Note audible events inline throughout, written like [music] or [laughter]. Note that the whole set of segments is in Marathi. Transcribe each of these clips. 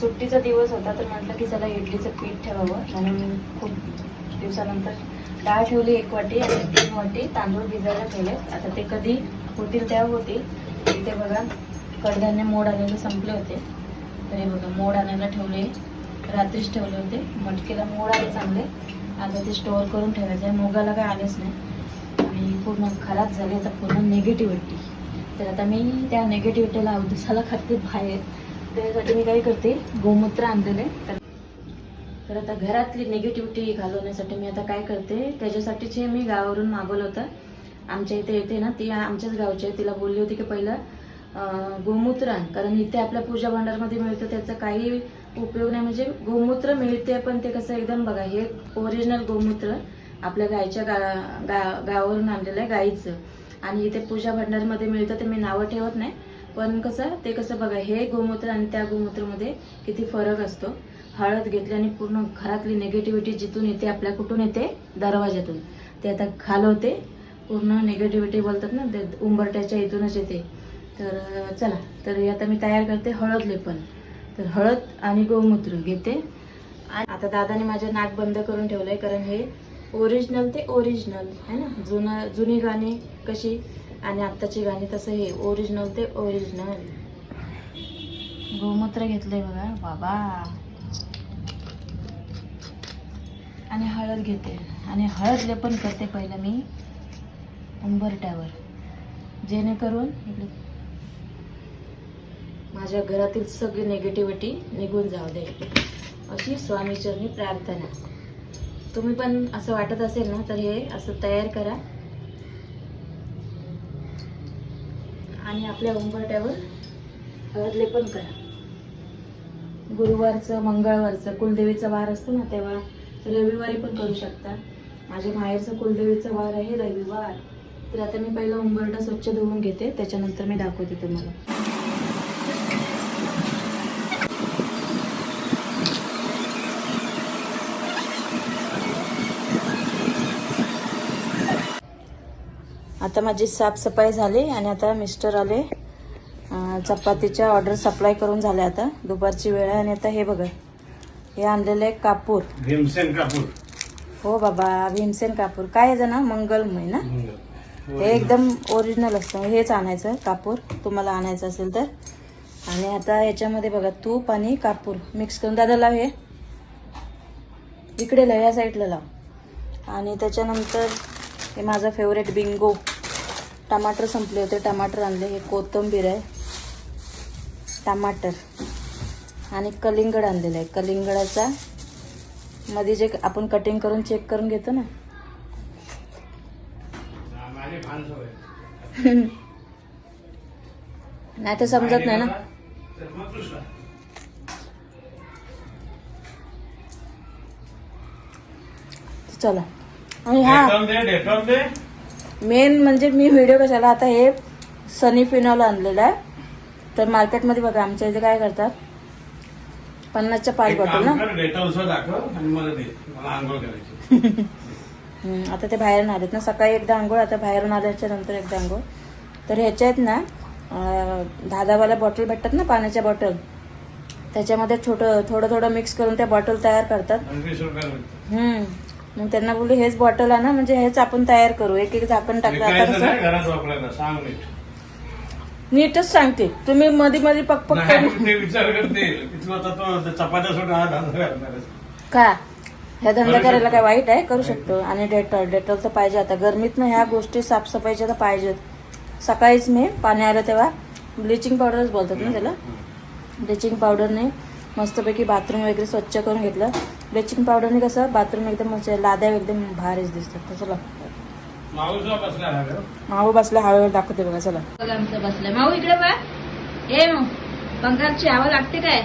सुट्टीचा दिवस होता तर म्हटलं की चला इडलीचं पीठ ठेवावं. म्हणून खूप दिवसानंतर डाळ ठेवली एक वाटी आणि तीन वाटी तांदूळ भिजायला ठेवले. आता ते कधी होतील त्या होतील. इथे बघा कडधान्य मोड आणायला संपले होते. तर हे बघा मोड आणायला ठेवले. रात्रीच ठेवले होते. मटकीला मोड आले चांगले. आता ते स्टोअर करून ठेवायचे आहे. मोगाला काय आलेच नाही. आणि पूर्ण खराब झाले. आता पूर्ण निगेटिव्हिटी तर आता मी त्या निगेटिव्हिटीला अवधसाला खाते बाहेर. त्यासाठी मी काय करते? गोमूत्र आणलेले तर आता घरातली निगेटिव्हिटी घालवण्यासाठी मी आता काय करते? त्याच्यासाठीच हे मी गावावरून मागवलं होतं. आमच्या इथे येते ना ती आमच्याच गावची आहे. तिला बोलली होती की पहिलं गोमूत्र आण. कारण इथे आपल्या पूजा भांडारमध्ये मिळतं त्याचा काही उपयोग नाही. म्हणजे गोमूत्र मिळते पण ते कसं एकदम बघा हे ओरिजिनल गोमूत्र आपल्या गायच्या गा, गा गावावरून आणलेलं आहे गाईचं. आणि इथे पूजा भांडारमध्ये मिळतं ते मी नावं ठेवत नाही. पण कसं ते कसं बघा हे गोमूत्र आणि त्या गोमूत्रामध्ये किती फरक असतो. हळद घेतल्याने पूर्ण घरातली निगेटिव्हिटी जिथून येते आपल्या कुठून येते? दरवाज्यातून. ते आता घालवते पूर्ण निगेटिव्हिटी बोलतात ना ते उंबरट्याच्या इथूनच येते. तर चला तर हे आता मी तयार करते हळद लेपन तर हळद आणि गोमूत्र घेते. आणि आता दादाने माझं नाक बंद करून ठेवलं आहे कारण हे ओरिजिनल ते ओरिजिनल आहे ना? जुनं जुनी गाणी कशी? आणि आत्ताची गाणी तसं हे ओरिजिनल ते ओरिजिनल गोमूत्र घेतलंय बघा. बाबा. आणि हळद घेते. आणि हळद लेपन करते पहिलं मी. उंबरट्यावर जेणेकरून इकडे माझ्या घरातील सगळी निगेटिव्हिटी निघून जाऊ दे. अशी स्वामीचरणी प्रार्थना. तुम्ही पण असं वाटत असेल ना तर हे असं तयार करा. आणि आपल्या उंबरट्यावर हळदले पण करा. गुरुवारचं मंगळवारचं कुलदेवीचा वार असतो ना तेव्हा रविवारी पण करू शकता. माझ्या माहेरचं कुलदेवीचा वार आहे रविवार. तर आता मी पहिला उंबरटा स्वच्छ धुवून घेते त्याच्यानंतर मी दाखवते तुम्हाला. आता माझी साफसफाई झाली आणि आता मिस्टर आले. चपातीच्या ऑर्डर सप्लाय करून झाल्या आता. दुपारची वेळ आहे आणि आता हे बघा. हे आणलेलं आहे कापूर. भीमसेन कापूर. हो बाबा भीमसेन कापूर. काय आहे ना मंगलमय ना? हे एकदम ओरिजिनल असतं. हेच आणायचं कापूर. तुम्हाला आणायचं असेल तर. आणि आता याच्यामध्ये बघा तूप आणि कापूर. मिक्स करून दादा लाव हे. इकडे लाव या साईडला लाव. आणि त्याच्यानंतर हे माझं फेवरेट बिंगो टमाटर संपले होते. टमाटर आणले. हे कोथिंबीर आहे. टमाटर. आणि कलिंगड आणलेलं आहे. कलिंगडाचा मध्ये जे आपण कटिंग करून चेक करून घेतो ना. [laughs] नाही तर समजत नाही ना. चला. आणि हा दे दे. मेन म्हणजे मी व्हिडिओ कशाला आता हे सनी फिनॉल आणलेला आहे. तर मार्केटमध्ये बघा आमच्या इथे काय करतात? पन्नासच्या पाच बॉटल ना? [laughs] आता ते बाहेरून आलेत ना. सकाळी एकदा आंघोळ आता बाहेरून आल्याच्यानंतर एकदा आंघोळ. तर ह्याच्या आहेत ना दहा दहावाल्या बॉटल भेटतात ना पाण्याच्या बॉटल त्याच्यामध्ये छोटं थोडं थोडं मिक्स करून त्या बॉटल तयार करतात. मग त्यांना बोलली हेच बॉटल आहे ना म्हणजे हेच आपण तयार करू. एक एक झाकण टाकलं आता विकायचं कसं? नाही घरात वापरायला सांग नीट. नीटच सांगते. तुम्ही मध्ये मध्ये पक पक नाही करून ते विचार करते तिथलं आता तो ते चपात्या सोडून हा धंदा करणार आहे. का? ह्या धंदा करू करायला. काय वाईट आहे? करू शकतो. आणि डेटॉल डेटॉल तर पाहिजे आता. गरमीत ना ह्या गोष्टी साफसफाईच्या तर पाहिजेत. सकाळीच मी पाणी आलं तेव्हा. ब्लिचिंग पावडरच बोलतात ना त्याला. ब्लिचिंग पावडरने मस्तपैकी बाथरूम वगैरे स्वच्छ करून घेतलं. ब्लिचिंग पावडरने कसं बाथरूम एकदम म्हणजे लाद्या एकदम भारीच दिसतात. तर चला. हा. माऊ बसला हळूहळू दाखवते बघा चला. बघा आमचं बसलाय माऊ इकडे बघा. ए मग पंखाची हवा लागते काय?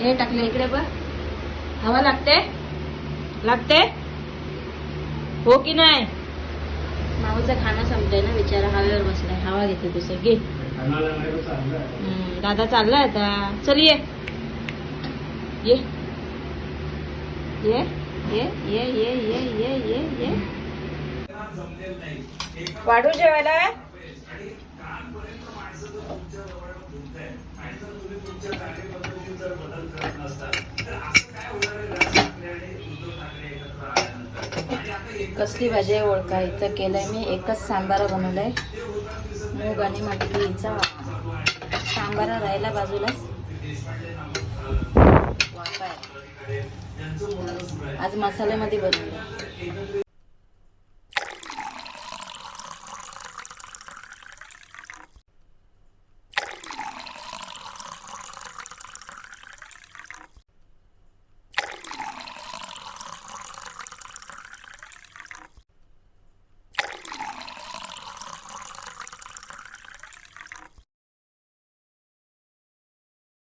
हे टाकले इकडे बघ. हवा लागते? लागते? हो की नाही? माऊचं खाणं संपलंय ना बिचारा हवेवर बसलाय. हवा घेते दुसरे घे. दादा चाललाय आता. चल ये. ये. ये ये ये ये ये ये ये ये. वाढू जेवायला? कसली भाजी आहे ओळखा? इथं केलंय मी. एकच सांबार बनवलाय. मूग आणि मटकी हिचा सांबारा राहिला बाजूलाच. वाफा आहे. आज मसाल्यामध्ये बनवलं